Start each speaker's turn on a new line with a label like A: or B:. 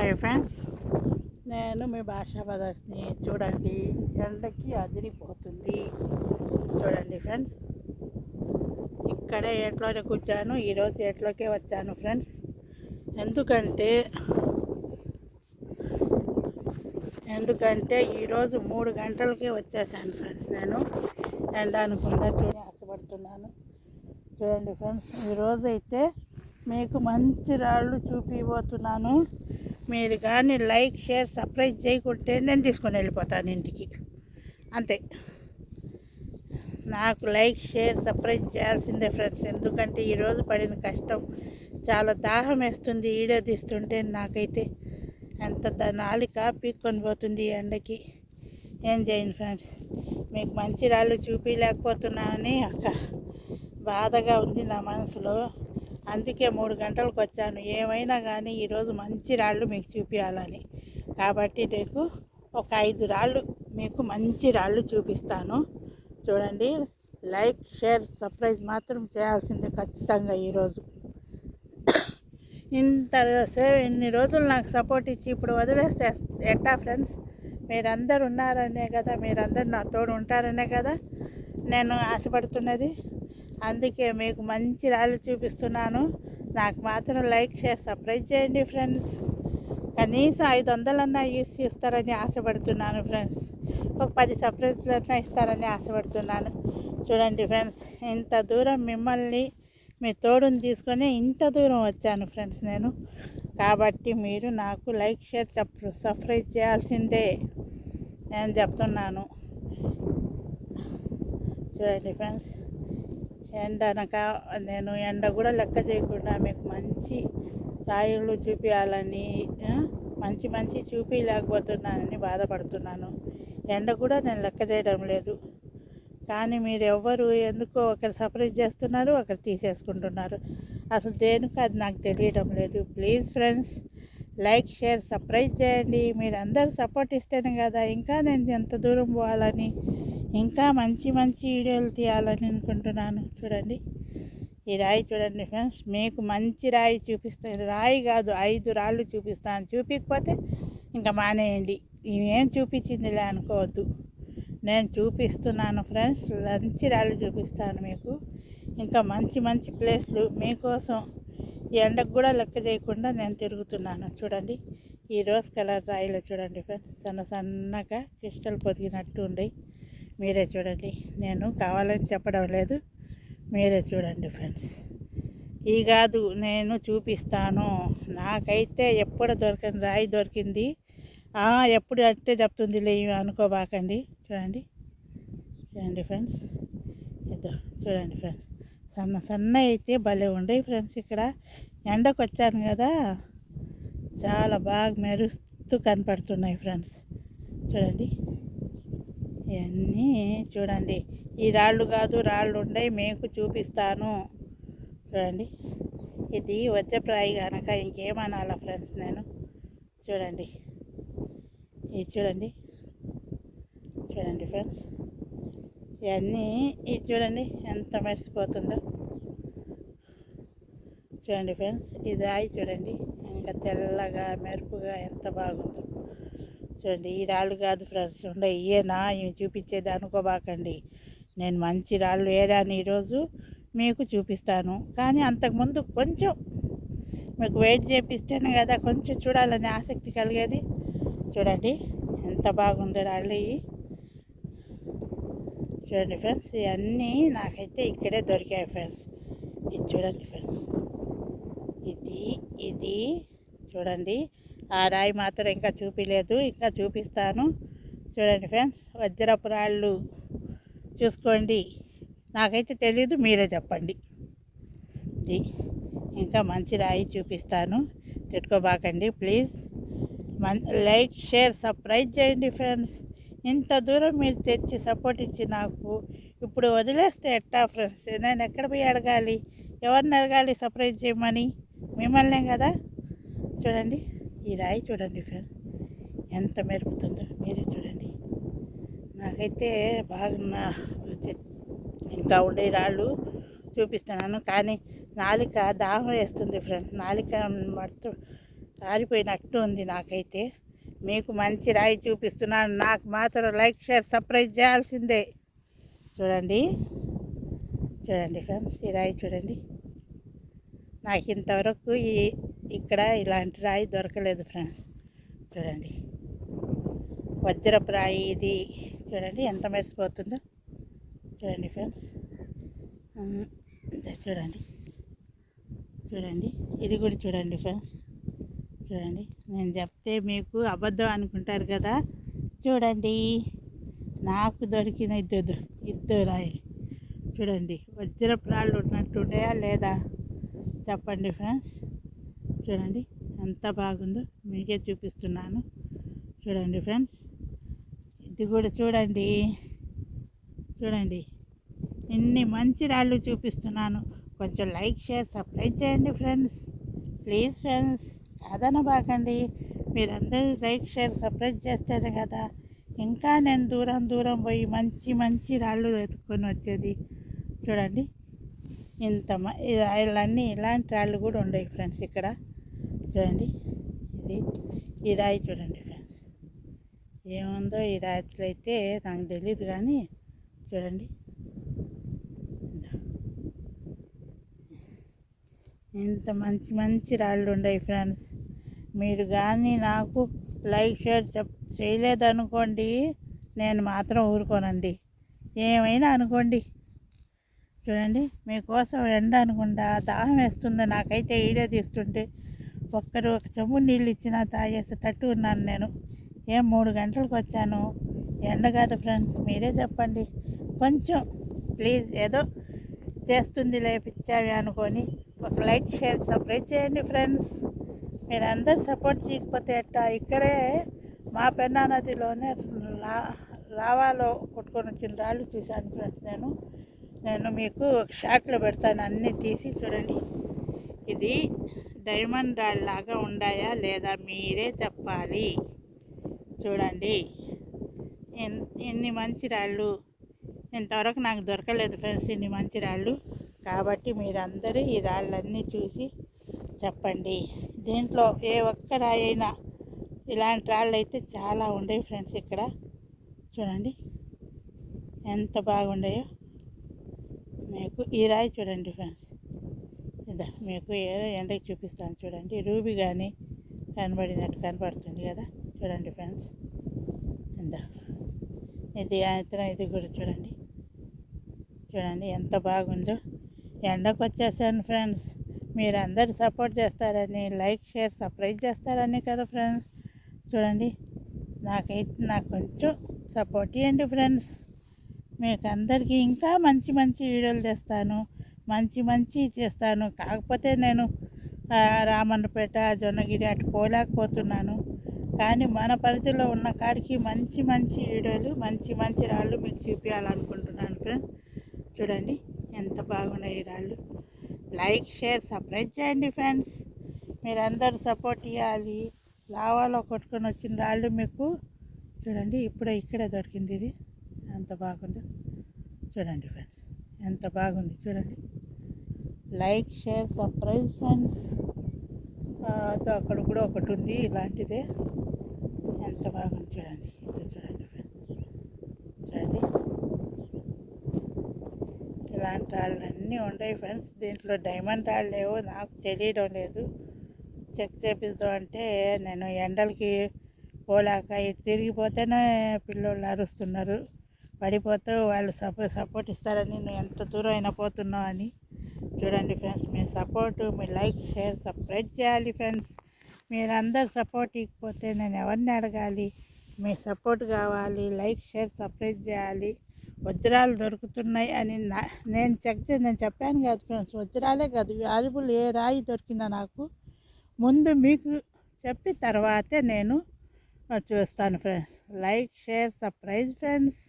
A: Hi friends? నేను మీ భాషా పదర్శిని చూడండి. ఎండకి అదిరిపోతుంది. చూడండి ఫ్రెండ్స్. ఇక్కడే ఏట్లోనే కూర్చాను. ఈరోజు ఏట్లోకే వచ్చాను ఫ్రెండ్స్. ఎందుకంటే ఎందుకంటే ఈరోజు మూడు గంటలకే వచ్చేసాను ఫ్రెండ్స్ నేను. ఎండ అనుకుండా చూడ ఆశపడుతున్నాను. చూడండి ఫ్రెండ్స్ ఈరోజు అయితే మీకు మంచి రాళ్ళు చూపిపోతున్నాను మీరు కానీ లైక్ షేర్ సర్ప్రైజ్ చేయకుంటే నేను తీసుకొని వెళ్ళిపోతాను ఇంటికి. అంతే. నాకు లైక్ షేర్ సర్ప్రైజ్ చేయాల్సిందే ఫ్రెండ్స్. ఎందుకంటే ఈరోజు పడిన కష్టం చాలా దాహం వేస్తుంది. వీడియో తీస్తుంటే నాకైతే ఎంత నాలిక పీక్కొని పోతుంది ఎండకి. ఏం చేయండి ఫ్రెండ్స్? మీకు మంచి రాళ్ళు చూపించలేకపోతున్నానని అక్క. బాధగా ఉంది నా మనసులో. అందుకే మూడు గంటలకు వచ్చాను. ఏమైనా కానీ ఈరోజు మంచి రాళ్ళు మీకు చూపించాలని కాబట్టి నీకు ఒక ఐదు రాళ్ళు మీకు మంచి రాళ్ళు చూపిస్తాను. చూడండి లైక్ షేర్ సర్ప్రైజ్ మాత్రం చేయాల్సిందే ఖచ్చితంగా ఈరోజు ఇంత ఇన్ని రోజులు నాకు సపోర్ట్ ఇచ్చి ఇప్పుడు వదిలేస్తే ఎట్టా ఫ్రెండ్స్? మీరందరు ఉన్నారనే కదా మీరందరు నా తోడు ఉంటారనే కదా నేను ఆశపడుతున్నది? అందుకే మీకు మంచి రాళ్ళు చూపిస్తున్నాను. నాకు మాత్రం లైక్ షేర్ సర్ప్రైజ్ చేయండి ఫ్రెండ్స్. కనీసం ఐదు వందలన్నా యూస్ చేస్తారని ఆశపడుతున్నాను ఫ్రెండ్స్. ఒక పది సర్ప్రైజ్లన్నా ఇస్తారని ఆశపడుతున్నాను. చూడండి ఫ్రెండ్స్ ఇంత దూరం మిమ్మల్ని మీ తోడుని తీసుకొని ఇంత దూరం వచ్చాను ఫ్రెండ్స్ నేను. కాబట్టి మీరు నాకు లైక్ షేర్ సబ్ సర్ప్రైజ్ చేయాల్సిందే నేను చెప్తున్నాను. చూడండి ఫ్రెండ్స్. ఎండ అనక నేను ఎండ కూడా లెక్క చేయకుండా మీకు మంచి రాయుళ్ళు చూపించాలని మంచి మంచి చూపించలేకపోతున్నానని బాధపడుతున్నాను. ఎండ కూడా నేను లెక్క చేయడం లేదు. కానీ మీరు ఎవ్వరు ఎందుకో ఒకరు సపరేట్ చేస్తున్నారు ఒకరు తీసేసుకుంటున్నారు. అసలు దేనికి అది నాకు తెలియడం లేదు. Please friends like share surprise చేయండి. మీరు అందరు సపోర్ట్ ఇస్తేనే కదా ఇంకా నేను ఎంత దూరం పోవాలని. ఇంకా మంచి మంచి వీడియోలు తీయాలని అనుకుంటున్నాను. చూడండి. ఈ రాయి చూడండి ఫ్రెండ్స్. మీకు మంచి రాయి చూపిస్తాను. రాయి కాదు ఐదు రాళ్ళు చూపిస్తాను. చూపించకపోతే ఇంకా మానేయండి. ఇవేం చూపించిందిలే అనుకోవద్దు. నేను చూపిస్తున్నాను ఫ్రెండ్స్. మంచి రాళ్ళు చూపిస్తాను మీకు. ఇంకా మంచి మంచి ప్లేస్లు మీకోసం ఈ ఎండకు కూడా లెక్క చేయకుండా నేను తిరుగుతున్నాను. చూడండి. ఈ రోజ్ కలర్ రాయిలో చూడండి ఫ్రెండ్స్. సన్న సన్నగా క్రిస్టల్ పొదిగినట్టు ఉండయి మీరే చూడండి. నేను కావాలని చెప్పడం లేదు. మీరే చూడండి ఫ్రెండ్స్. ఈ కాదు నేను చూపిస్తాను. నాకైతే ఎప్పుడు దొరకని రాయి దొరికింది. ఎప్పుడు అంటే చెప్తుంది లేవు అనుకోబాకండి. చూడండి. చూడండి ఫ్రెండ్స్. ఇదో చూడండి ఫ్రెండ్స్. సన్న సన్న అయితే భలే ఉండేవి ఫ్రెండ్స్ ఇక్కడ. ఎండకు వచ్చాను కదా. చాలా బాగా మెరుస్తూ కనపడుతున్నాయి ఫ్రెండ్స్. చూడండి. ఇవన్నీ చూడండి. ఈ రాళ్ళు కాదు రాళ్ళు ఉండే మీకు చూపిస్తాను. చూడండి. ఇది వజ్రప్రాయి కనుక ఇంకేమనాలా ఫ్రెండ్స్ నేను? చూడండి. ఇది చూడండి. చూడండి ఫ్రెండ్స్. ఇవన్నీ ఇది చూడండి ఎంత మెరిసిపోతుందో. చూడండి ఫ్రెండ్స్. ఇది రాయి చూడండి. ఇంకా తెల్లగా మెరుపుగా ఎంత బాగుందో. చూడండి ఈ రాళ్ళు కాదు ఫ్రెండ్స్. ఉండే ఇయేనా ఇవి చూపించేది అనుకోబాకండి నేను మంచి రాళ్ళు ఏరాని ఈరోజు మీకు చూపిస్తాను. కానీ అంతకుముందు కొంచెం మీకు వెయిట్ చేపిస్తేనే కదా కొంచెం చూడాలని ఆసక్తి కలిగేది. చూడండి ఎంత బాగుందో రాళ్ళు ఇవి. చూడండి ఫ్రెండ్స్ ఇవన్నీ నాకైతే ఇక్కడే దొరికాయి ఫ్రెండ్స్. ఇది చూడండి ఫ్రెండ్స్. ఇది ఇది చూడండి. ఆ రాయి మాత్రం ఇంకా చూపించలేదు ఇంకా చూపిస్తాను. చూడండి ఫ్రెండ్స్ వజ్రపు రాళ్ళు చూసుకోండి. నాకైతే తెలీదు మీరే చెప్పండి. ఇంకా మంచి రాయి చూపిస్తాను. తిట్టుకోబాకండి please. Mann like share surprise చేయండి ఫ్రెండ్స్. ఇంత దూరం మీరు తెచ్చి సపోర్ట్ ఇచ్చి నాకు ఇప్పుడు వదిలేస్తే ఎట్టా ఫ్రెండ్స్? నేను ఎక్కడ పోయి అడగాలి? ఎవరిని అడగాలి సర్ప్రైజ్ చేయమని? మిమ్మల్నే కదా? చూడండి. ఈ రాయి చూడండి ఫ్రెండ్స్. ఎంత మెరుపుతుందో మీరే చూడండి. నాకైతే బాగా ఇంకా ఉండే రాళ్ళు చూపిస్తున్నాను. కానీ నాలిక దాహం వేస్తుంది ఫ్రెండ్స్. నాలిక మొత్తం కారిపోయినట్టు ఉంది నాకైతే. మీకు మంచి రాయి చూపిస్తున్నాను. నాకు మాత్రం లైక్ షేర్ సర్ప్రైజ్ చేయాల్సిందే. చూడండి. చూడండి ఫ్రెండ్స్ ఈ రాయి చూడండి. నాకు ఇంతవరకు ఈ ఇక్కడ ఇలాంటి రాయి దొరకలేదు ఫ్రెండ్స్. చూడండి. వజ్రపు రాయి ఇది. చూడండి ఎంత మెరిసిపోతుందో. చూడండి ఫ్రెండ్స్. ఉమ్, చూడండి. చూడండి. ఇది కూడా చూడండి ఫ్రెండ్స్. చూడండి. నేను చెప్తే మీకు అబద్ధం అనుకుంటారు కదా. చూడండి. నాకు దొరికిన ఇద్దరు ఇద్దరు రాయి చూడండి. వజ్రపు రాళ్ళు ఉన్నట్టుండయా లేదా? చెప్పండి ఫ్రెండ్స్. చూడండి ఎంత బాగుందో మీకే చూపిస్తున్నాను. చూడండి ఫ్రెండ్స్ ఇది కూడా చూడండి. చూడండి ఇన్ని మంచి రాళ్ళు చూపిస్తున్నాను. కొంచెం లైక్ షేర్ సబ్స్క్రైబ్ చేయండి ఫ్రెండ్స్. ప్లీజ్ ఫ్రెండ్స్ కాదనబాకండి మీరందరూ లైక్ షేర్ సబ్స్క్రైబ్ చేస్తారు కదా ఇంకా నేను దూరం దూరం పోయి మంచి మంచి రాళ్ళు వెతుక్కొని వచ్చేది. చూడండి ఇంత మ- ఇలాంటి రాళ్ళు కూడా ఉండవు ఫ్రెండ్స్ ఇక్కడ. చూడండి. ఇది ఈ రాయి చూడండి ఫ్రెండ్స్. ఏముందో ఈ రాత్రి అయితే నాకు తెలియదు కానీ చూడండి. ఇంత మంచి మంచి రాళ్ళు ఉన్నాయి ఫ్రెండ్స్. మీరు కానీ నాకు లైక్ షేర్ చెప్ చేయలేదనుకోండి నేను మాత్రం ఊరుకోనండి. ఏమైనా అనుకోండి. చూడండి మీకోసం ఎండ అనుకుంటా దాహం వేస్తుంది. నాకైతే ఈడే తీస్తుంటే ఒక్కరు ఒక చెంబు నీళ్ళు ఇచ్చినా తాగేసేటట్టు ఉన్నాను నేను. ఏం మూడు గంటలకు వచ్చాను? ఎండ కాదు ఫ్రెండ్స్ మీరే చెప్పండి. కొంచెం ప్లీజ్ ఏదో చేస్తుంది లేపించావి అనుకొని ఒక లైక్ షేర్ సబ్స్క్రైబ్ చేయండి ఫ్రెండ్స్. మీరందరూ సపోర్ట్ చేయకపోతే ఎట్టా? ఇక్కడే మా పెన్నా నదిలోనే లా లావాలో కొట్టుకొని వచ్చిన రాళ్ళు చూశాను ఫ్రెండ్స్ నేను. నేను మీకు ఒక షాట్లో పెడతాను అన్నీ తీసి చూడండి. ఇది డైమండ్ రాళ్ళు లాగా ఉండాయా లేదా మీరే చెప్పాలి. చూడండి. ఎన్ని మంచి రాళ్ళు. ఇంతవరకు నాకు దొరకలేదు ఫ్రెండ్స్ ఇన్ని మంచి రాళ్ళు. కాబట్టి మీరందరూ ఈ రాళ్ళన్నీ చూసి చెప్పండి. దీంట్లో ఏ ఒక్క రాయి అయినా ఇలాంటి రాళ్ళు అయితే చాలా ఉండేవి ఫ్రెండ్స్ ఇక్కడ. చూడండి. ఎంత బాగుండాయో. మీకు ఈ రాయి చూడండి ఫ్రెండ్స్. ఇదా మీకు ఏదో ఎండకి చూపిస్తాను చూడండి. రూబీ కానీ కనబడినట్టు కనబడుతుంది కదా? చూడండి ఫ్రెండ్స్. ఇందా. ఇది మాత్రం ఇది కూడా చూడండి. చూడండి ఎంత బాగుందో. ఎండకు వచ్చేసాను ఫ్రెండ్స్. మీరు అందరు సపోర్ట్ చేస్తారని లైక్ షేర్ సర్ప్రైజ్ చేస్తారని కదా ఫ్రెండ్స్. చూడండి. నాకైతే నాకు కొంచెం సపోర్ట్ ఇవ్వండి ఫ్రెండ్స్. మీకు అందరికీ ఇంకా మంచి మంచి వీడియోలు తెస్తాను. మంచి మంచి చేస్తాను. కాకపోతే నేను రామన్నపేట జొన్నగిరి అటు పోలేకపోతున్నాను. కానీ మన పరిధిలో ఉన్న కాడికి మంచి మంచి వీడియోలు మంచి మంచి రాళ్ళు మీకు చూపించాలనుకుంటున్నాను ఫ్రెండ్స్ చూడండి ఎంత బాగున్నాయి రాళ్ళు. లైక్ షేర్ సబ్స్క్రైబ్ చేయండి ఫ్రెండ్స్ మీరందరూ సపోర్ట్ ఇవ్వాలి లావాలో కొట్టుకొని వచ్చిన రాళ్ళు మీకు చూడండి ఇప్పుడే ఇక్కడే దొరికింది ఇది. ఎంత బాగుందో. చూడండి ఫ్రెండ్స్ ఎంత బాగుంది. చూడండి. Like share surprise friends. అక్కడ కూడా ఒకటి ఉంది ఇలాంటిదే. ఎంత బాగుంది చూడండి ఇది చూడండి ఫ్రెండ్స్. చూడండి. ఇలాంటి రాళ్ళు అన్నీ ఉన్నాయి ఫ్రెండ్స్. దీంట్లో డైమండ్ రాళ్ళు ఏవో నాకు తెలియడం లేదు. చెక్ చేపిద్దాం అంటే నేను ఎండలకి పోలేక ఇటు తిరిగిపోతేనే పిల్లోళ్ళు అరుస్తున్నారు. పడిపోతే వాళ్ళు సపోర్ట్ సపోర్ట్ ఇస్తారని నువ్వు ఎంత దూరం అయినా పోతున్నావు అని. చూడండి ఫ్రెండ్స్ మీ సపోర్ట్ మీ లైక్ షేర్ సబ్స్క్రైబ్ చేయాలి ఫ్రెండ్స్. మీరందరు సపోర్ట్ ఇవ్వకపోతే నేను ఎవరిని అడగాలి? మీ సపోర్ట్ కావాలి లైక్ షేర్ సబ్స్క్రైబ్ చేయాలి. వజ్రాలు దొరుకుతున్నాయి అని నా నేను చెక్ చేసి నేను చెప్పాను కాదు ఫ్రెండ్స్ వజ్రాలే కాదు వాల్యుబుల్ ఏ రాయి దొరికిందా నాకు ముందు మీకు చెప్పి తర్వాతే నేను చూస్తాను friends. Like share surprise friends